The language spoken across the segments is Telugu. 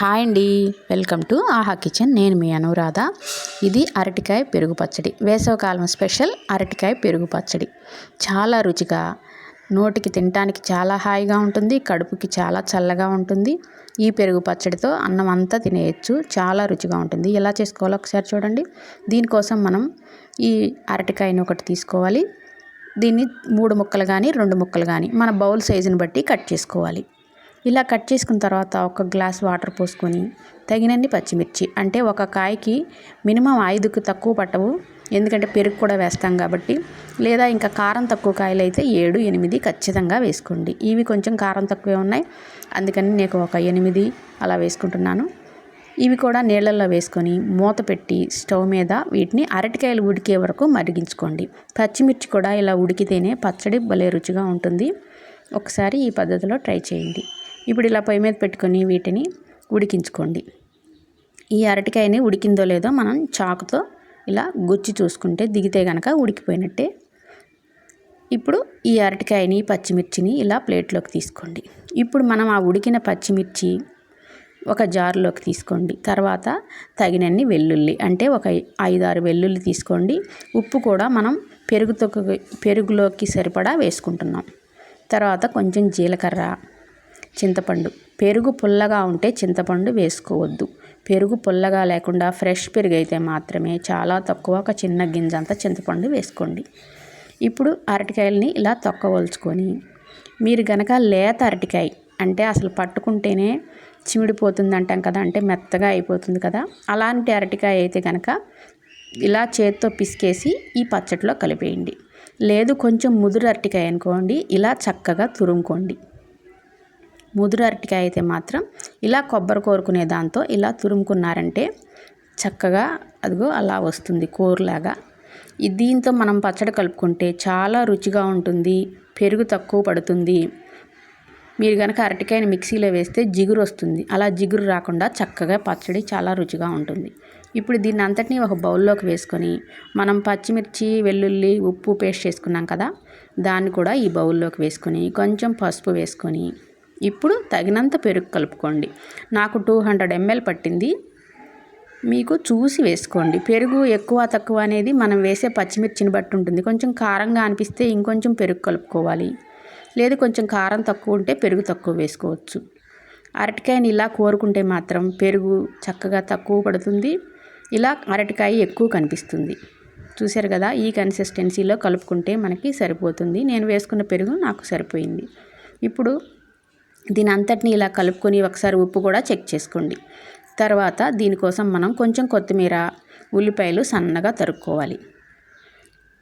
హాయ్ అండి. Welcome to Aha kitchen. నేను మీ అనురాధ. ఇది అరటికాయ పెరుగు పచ్చడి. వేసవకాలం స్పెషల్ అరటికాయ పెరుగు పచ్చడి. చాలా రుచిగా నోటికి తినడానికి చాలా హాయిగా ఉంటుంది కడుపుకి చాలా చల్లగా ఉంటుంది. ఈ పెరుగు పచ్చడితో అన్నం అంతా తినేయచ్చు. చాలా రుచిగా ఉంటుంది. ఎలా చేసుకోవాలో ఒకసారి చూడండి. దీనికోసం మనం ఈ అరటికాయని ఒకటి తీసుకోవాలి. దీన్ని మూడు ముక్కలు కానీ రెండు ముక్కలు కానీ మన బౌల్ సైజుని బట్టి కట్ చేసుకోవాలి. ఇలా కట్ చేసుకున్న తర్వాత ఒక గ్లాస్ వాటర్ పోసుకొని తగినన్ని పచ్చిమిర్చి అంటే ఒక కాయకి మినిమం ఐదుకు తక్కువ పట్టవు ఎందుకంటే పెరుగు కూడా వేస్తాం కాబట్టి లేదా ఇంకా కారం తక్కువ కాయలు అయితే ఏడు ఎనిమిది ఖచ్చితంగా వేసుకోండి. ఇవి కొంచెం కారం తక్కువే ఉన్నాయి అందుకని నేను ఒక ఎనిమిది అలా వేసుకుంటున్నాను. ఇవి కూడా నీళ్ళల్లో వేసుకొని మూత పెట్టి స్టవ్ మీద వీటిని అరటికాయలు ఉడికే వరకు మరిగించుకోండి. పచ్చిమిర్చి కూడా ఇలా ఉడికితేనే పచ్చడి భలే రుచిగా ఉంటుంది. ఒకసారి ఈ పద్ధతిలో ట్రై చేయండి. ఇప్పుడు ఇలా పొయ్యి మీద పెట్టుకొని వీటిని ఉడికించుకోండి. ఈ అరటికాయని ఉడికిందో లేదో మనం చాకుతో ఇలా గుచ్చి చూసుకుంటే దిగితే కనుక ఉడికిపోయినట్టే. ఇప్పుడు ఈ అరటికాయని పచ్చిమిర్చిని ఇలా ప్లేట్లోకి తీసుకోండి. ఇప్పుడు మనం ఆ ఉడికిన పచ్చిమిర్చి ఒక జార్లోకి తీసుకోండి. తర్వాత తగినన్ని వెల్లుల్లి అంటే ఒక ఐదారు వెల్లుల్లి తీసుకోండి. ఉప్పు కూడా మనం పెరుగుతో పెరుగులోకి సరిపడా వేసుకుంటున్నాం. తర్వాత కొంచెం జీలకర్ర చింతపండు. పెరుగు పుల్లగా ఉంటే చింతపండు వేసుకోవద్దు. పెరుగు పుల్లగా లేకుండా ఫ్రెష్ పెరుగు అయితే మాత్రమే. చాలా తక్కువ ఒక చిన్న గింజ అంతా చింతపండు వేసుకోండి. ఇప్పుడు అరటికాయలని ఇలా తొక్కవలుచుకొని మీరు గనక లేత అరటికాయ అంటే అసలు పట్టుకుంటేనే చిమిడిపోతుంది అంటాం కదా అంటే మెత్తగా అయిపోతుంది కదా అలాంటి అరటికాయ అయితే కనుక ఇలా చేత్తో పిసికేసి ఈ పచ్చట్లో కలిపేయండి. లేదు కొంచెం ముదురు అరటికాయ అనుకోండి ఇలా చక్కగా తురుముకోండి. ముదురు అరటికాయ అయితే మాత్రం ఇలా కొబ్బరి కోరుకునే దాంతో ఇలా తురుముకున్నారంటే చక్కగా అదిగో అలా వస్తుంది కూరలాగా. దీంతో మనం పచ్చడి కలుపుకుంటే చాలా రుచిగా ఉంటుంది పెరుగు తక్కువ పడుతుంది. మీరు కనుక అరటికాయని మిక్సీలో వేస్తే జిగురు వస్తుంది. అలా జిగురు రాకుండా చక్కగా పచ్చడి చాలా రుచిగా ఉంటుంది. ఇప్పుడు దీన్ని అంతటినీ ఒక బౌల్లోకి వేసుకొని మనం పచ్చిమిర్చి వెల్లుల్లి ఉప్పు పేస్ట్ చేసుకున్నాం కదా దాన్ని కూడా ఈ బౌల్లోకి వేసుకొని కొంచెం పసుపు వేసుకొని ఇప్పుడు తగినంత పెరుగు కలుపుకోండి. నాకు టూ హండ్రెడ్ ఎంఎల్ పట్టింది. మీకు చూసి వేసుకోండి. పెరుగు ఎక్కువ తక్కువ అనేది మనం వేసే పచ్చిమిర్చిని బట్టి ఉంటుంది. కొంచెం కారంగా అనిపిస్తే ఇంకొంచెం పెరుగు కలుపుకోవాలి. లేదు కొంచెం కారం తక్కువ ఉంటే పెరుగు తక్కువ వేసుకోవచ్చు. అరటికాయని ఇలా కోరుకుంటే మాత్రం పెరుగు చక్కగా తక్కువ పడుతుంది. ఇలా అరటికాయ ఎక్కువ కనిపిస్తుంది. చూశారు కదా ఈ కన్సిస్టెన్సీలో కలుపుకుంటే మనకి సరిపోతుంది. నేను వేసుకున్న పెరుగు నాకు సరిపోయింది. ఇప్పుడు దీని అంతటిని ఇలా కలుపుకొని ఒకసారి ఉప్పు కూడా చెక్ చేసుకోండి. తర్వాత దీనికోసం మనం కొంచెం కొత్తిమీర ఉల్లిపాయలు సన్నగా తరుక్కోవాలి.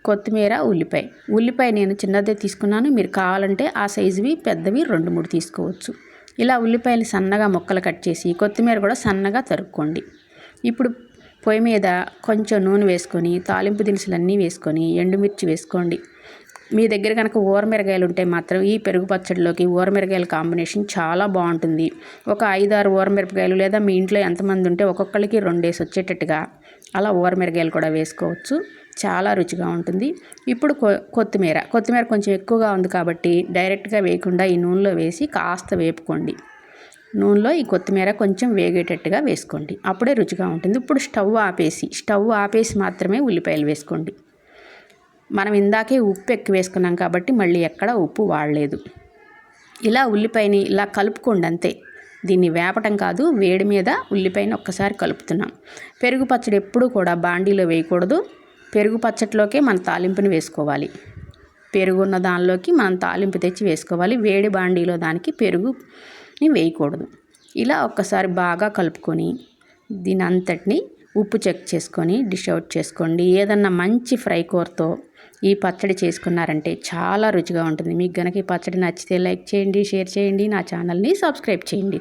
కొత్తిమీర ఉల్లిపాయ. ఉల్లిపాయ నేను చిన్నదే తీసుకున్నాను. మీరు కావాలంటే ఆ సైజువి పెద్దవి రెండు మూడు తీసుకోవచ్చు. ఇలా ఉల్లిపాయలు సన్నగా ముక్కలు కట్ చేసి కొత్తిమీర కూడా సన్నగా తరుక్కోండి. ఇప్పుడు పొయ్యి మీద కొంచెం నూనె వేసుకొని తాలింపు దినుసులన్నీ వేసుకొని ఎండుమిర్చి వేసుకోండి. మీ దగ్గర కనుక ఊరమిరగాయలు ఉంటే మాత్రం ఈ పెరుగు పచ్చడిలోకి ఊరమిరగాయల కాంబినేషన్ చాలా బాగుంటుంది. ఒక ఐదారు ఊరమిరపకాయలు లేదా మీ ఇంట్లో ఎంతమంది ఉంటే ఒక్కొక్కరికి రెండేసి వచ్చేటట్టుగా అలా ఊరమిరగాయలు కూడా వేసుకోవచ్చు. చాలా రుచిగా ఉంటుంది. ఇప్పుడు కొత్తిమీర. కొత్తిమీర కొంచెం ఎక్కువగా ఉంది కాబట్టి డైరెక్ట్గా వేయకుండా ఈ నూనెలో వేసి కాస్త వేపుకోండి. నూనెలో ఈ కొత్తిమీర కొంచెం వేగేటట్టుగా వేసుకోండి. అప్పుడే రుచిగా ఉంటుంది. ఇప్పుడు స్టవ్ ఆపేసి స్టవ్ ఆపేసి మాత్రమే ఉల్లిపాయలు వేసుకోండి. మనం ఇందాకే ఉప్పు ఎక్కువ వేసుకున్నాం కాబట్టి మళ్ళీ ఎక్కడ ఉప్పు వాడలేదు. ఇలా ఉల్లిపాయని ఇలా కలుపుకోండి అంతే. దీన్ని వేపటం కాదు వేడి మీద ఉల్లిపాయని ఒక్కసారి కలుపుతున్నాం. పెరుగు పచ్చడి ఎప్పుడూ కూడా బాండీలో వేయకూడదు. పెరుగు పచ్చట్లోకే మన తాలింపుని వేసుకోవాలి. పెరుగు ఉన్న దానిలోకి మనం తాలింపు తెచ్చి వేసుకోవాలి. వేడి బాండీలో దానికి పెరుగుని వేయకూడదు. ఇలా ఒక్కసారి బాగా కలుపుకొని దీని అంతటిని ఉప్పు చెక్ చేసుకొని డిష్ అవుట్ చేసుకోండి. ఏదన్నా మంచి ఫ్రై కూరతో ఈ పచ్చడి చేసుకున్నారంటే చాలా రుచిగా ఉంటుంది. మీకు గనక ఈ పచ్చడి నచ్చితే లైక్ చేయండి షేర్ చేయండి. నా ఛానల్ని సబ్స్క్రైబ్ చేయండి.